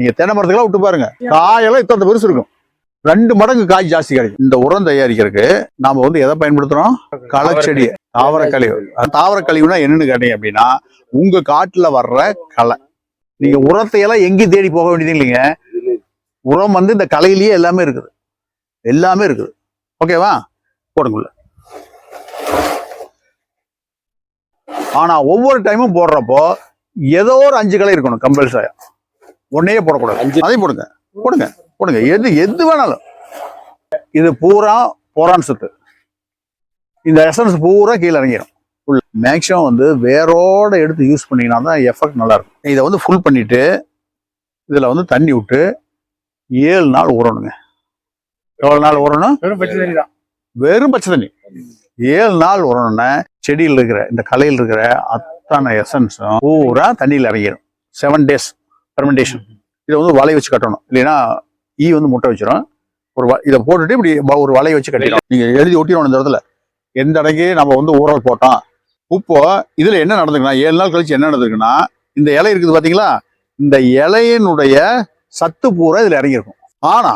நீங்க தென்னை மரத்துக்கெல்லாம் விட்டு பாருங்க. காயெல்லாம் இத்தனை பெருசு இருக்கும். ரெண்டு மடங்கு காய் ஜாஸ்தி கிடைக்கும். இந்த உரம் தயாரிக்கிறதுக்கு நாம வந்து எதை பயன்படுத்துறோம்? களச்செடி தாவர கழிவு அந்த தாவர கழிவுனா என்னன்னு கேட்டீங்க அப்படின்னா உங்க காட்டுல வர்ற களை. நீங்க உரத்தை எல்லாம் எங்கேயும் தேடி போக வேண்டியது இல்லைங்க. உரம் வந்து இந்த கலையிலேயே எல்லாமே இருக்குது. எல்லாமே இருக்குது. ஓகேவா போடுங்குள்ள ஆனா ஒவ்வொரு டைமும் போடுறப்போ ஏதோ ஒரு அஞ்சு களை இருக்கணும் கம்பல்சரியா ஒன்னையே போடக்கூடாது. அதையும் போடுங்க. போடுங்க. போடுங்க. எது எது வேணாலும். இது பூரா போரான் சத்து. இந்த எசன்ஸ் பூரா கீழே இறங்கிடும் ஃபுல் மேக்ஸிமம் வந்து வேரோட எடுத்து யூஸ் பண்ணீங்கன்னா தான் எஃபெக்ட் நல்லா இருக்கும் இதை வந்து ஃபுல் பண்ணிட்டு இதுல வந்து தண்ணி விட்டு ஏழு நாள் ஊறணுங்க. எவ்வளவு நாள் ஊறணும்? வெறும் பச்சை தண்ணி தான். வெறும் பச்சை தண்ணி. ஏழு நாள் உரணுன்னா செடியில் இருக்கிற இந்த கலையில் இருக்கிற அத்தனை எசன்ஸும் பூரா தண்ணியில் இறங்கிடும் செவன் டேஸ் ஃபெர்மெண்டேஷன் இதை வந்து வலை வச்சு கட்டணும். இல்லைன்னா ஈ வந்து முட்டை வச்சிடும் ஒரு இதை போட்டுட்டு இப்படி ஒரு வலையை வச்சு கட்டிடும். நீங்க எழுதி ஒட்டிடணும் இந்த இடத்துல. எந்த இடங்கி நம்ம வந்து ஊறல் போட்டோம். இப்போ இதுல என்ன நடந்திருக்குன்னா ஏழு நாள் கழிச்சு என்ன நடந்திருக்குன்னா இந்த இலை இருக்குது பாத்தீங்களா? இந்த இலையினுடைய சத்து பூரா இதுல இறங்கியிருக்கும். ஆனா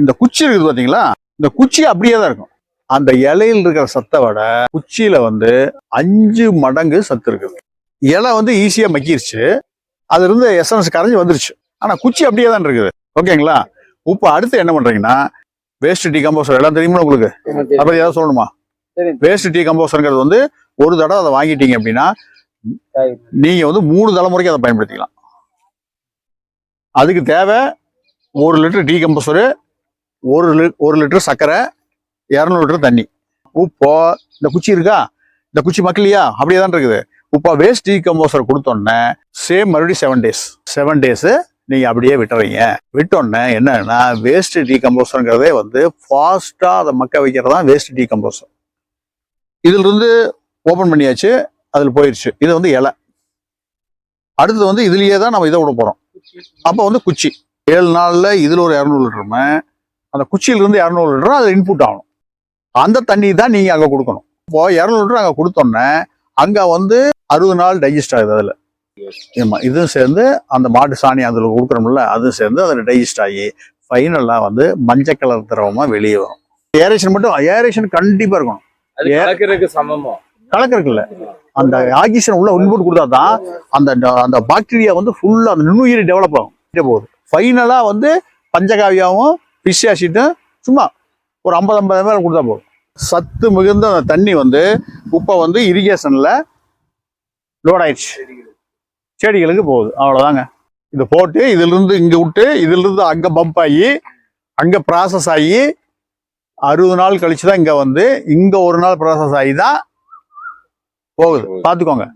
இந்த குச்சி இருக்குது பாத்தீங்களா? இந்த குச்சி அப்படியே தான் இருக்கும். அந்த இலையில் இருக்கிற சத்தை விட குச்சியில வந்து அஞ்சு மடங்கு சத்து இருக்குது. இலை வந்து ஈஸியா மக்கிருச்சு. அதுல இருந்து எசன்ஸ் கரைஞ்சு வந்துருச்சு. ஆனா குச்சி அப்படியே தான் இருக்குது. ஓகேங்களா? இப்போ அடுத்து என்ன பண்றீங்கன்னா வேஸ்ட் டீகம்போசர் எல்லாம் தெரியுமா உங்களுக்கு? அப்படி ஏதாவது சொல்லணுமா. வேஸ்ட் டீகம்போசர்ங்கிறது வந்து ஒரு தடவை அதை வாங்கிட்டீங்க அப்படின்னா நீங்க வந்து மூணு தலைமுறைக்கு அதை பயன்படுத்திக்கலாம். அதுக்கு தேவை ஒரு லிட்டர் டீ கம்போசரு ஒரு ஒரு லிட்டர் சர்க்கரை இரநூறு லிட்டர் தண்ணி. உப்போ இந்த குச்சி இருக்கா? இந்த குச்சி மக்களியா அப்படியே தான் இருக்குது. இப்போ வேஸ்ட் டீ கம்போசர் கொடுத்தோன்னே சேம் மறுபடியும் செவன் டேஸ் செவன் டேஸு நீங்கள் அப்படியே விட்டுறீங்க. விட்டோன்னே என்னன்னா வேஸ்ட் டீ கம்போசருங்கிறதே வந்து ஃபாஸ்ட்டாக அதை மக்க வைக்கிறது தான் வேஸ்ட் டீ கம்போசர் இதுல ஓப்பன் பண்ணியாச்சு அதில் போயிடுச்சு இது வந்து இலை. அடுத்தது வந்து இதுலேயே தான் நம்ம இதை விட போகிறோம் அப்போ வந்து குச்சி. ஏழு நாளில் இதில் ஒரு இரநூறு லிட்டருமே அந்த குச்சியிலிருந்து இரநூறு லிட்டரும் அது இன்புட் ஆகணும். அந்த தண்ணி தான் நீங்கள் அங்கே கொடுக்கணும். இப்போ இரநூறு லிட்டர் அங்கே கொடுத்தோன்னே அங்க வந்து அறுபது நாள் டைஜஸ்ட் ஆகுது அதுல. ஆமா இதுவும் சேர்ந்து அந்த மாட்டு சாணி அதுல கொடுக்குறோம்ல அதுவும் சேர்ந்து அதுல டைஜஸ்ட் ஆகி ஃபைனலா வந்து மஞ்சள் கலர் திரவமா வெளியே வரும். ஏரேஷன் மட்டும் ஏரேஷன் கண்டிப்பா இருக்கணும். அது ஏ- கலக்கிறதுக்கு சமமா? கலக்கறதுல அந்த ஆக்சிஜன் உள்ள இன்புட் கொடுத்தா தான் அந்த அந்த பாக்டீரியா வந்து ஃபுல்லா அந்த நுண்ணுயிரி டெவலப் ஆகும். போகுது. ஃபைனலா வந்து பஞ்சகாவியாவும் ஃபிஷ் ஆசிட்டும் சும்மா ஒரு ஐம்பது ஐம்பது ml கொடுத்தா போதும். சத்து மிகுந்த தண்ணி வந்து இப்போ வந்து இரிகேஷன்ல லோட் ஆயிடுச்சு. செடிகளுக்கு போகுது. அவ்வளவுதாங்க. இதை போட்டு இதுல இருந்து இங்க விட்டு இதுல இருந்து அங்க பம்ப் ஆகி அங்க ப்ராசஸ் ஆகி அறுபது நாள் கழிச்சு தான் இங்க வந்து இங்க ஒரு நாள் ப்ராசஸ் ஆகி தான் போகுது. பாத்துக்கோங்க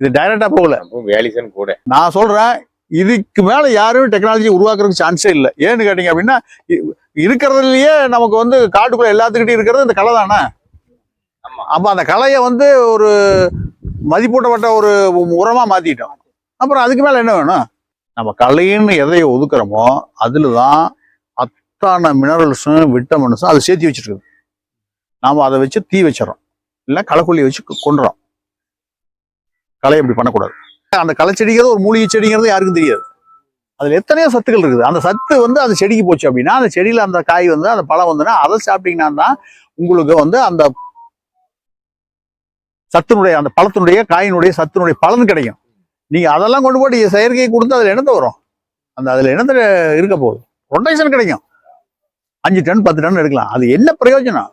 இது டைரக்டா போகல. வேலிசன் கூட. நான் சொல்றேன் இதுக்கு மேல யாரும் டெக்னாலஜி உருவாக்குறதுக்கு சான்ஸே இல்லை. ஏன்னு கேட்டீங்க அப்படின்னா இருக்கிறதுலயே நமக்கு வந்து காட்டுக்குள்ள எல்லாத்துக்கிட்டையும் இருக்கிறது இந்த கலை தானே. அப்ப அந்த கலையை வந்து ஒரு மதிப்பூட்டப்பட்ட ஒரு உரமா மாத்திட்டோம். அப்புறம் அதுக்கு மேல என்ன வேணும்? நம்ம கலைன்னு எதை ஒதுக்குறோமோ அதுல தான் அத்தான மினரல்ஸும் விட்டமின்ஸும் அது சேர்த்து வச்சிருக்குது. நாம அதை வச்சு தீ வச்சிடறோம். இல்லை களைக்கொல்லி வச்சு கொ- கொன்றுறோம் கலை அப்படி பண்ணக்கூடாது. அந்த களை செடிங்கிறது ஒரு மூலிகை செடிங்கிறது யாருக்கும் தெரியாது. அதுல எத்தனையோ சத்துக்கள் இருக்குது. அந்த சத்து வந்து அந்த செடிக்கு போச்சு அப்படின்னா அந்த செடியில அந்த காய் வந்து அந்த பழம் வந்துன்னா அதை சாப்பிட்டீங்கன்னா தான் உங்களுக்கு வந்து அந்த சத்தினுடைய அந்த பழத்தினுடைய காயினுடைய சத்தினுடைய பலன் கிடைக்கும். நீங்க அதெல்லாம் கொண்டு போட்டு செயற்கையை கொடுத்து அதுல என்னத்த வரும்? அந்த அதுல என்னத்த இருக்க போகுது? ரொட்டேஷன் கிடைக்கும். அஞ்சு டன் பத்து டன் எடுக்கலாம். அது என்ன பிரயோஜனம்?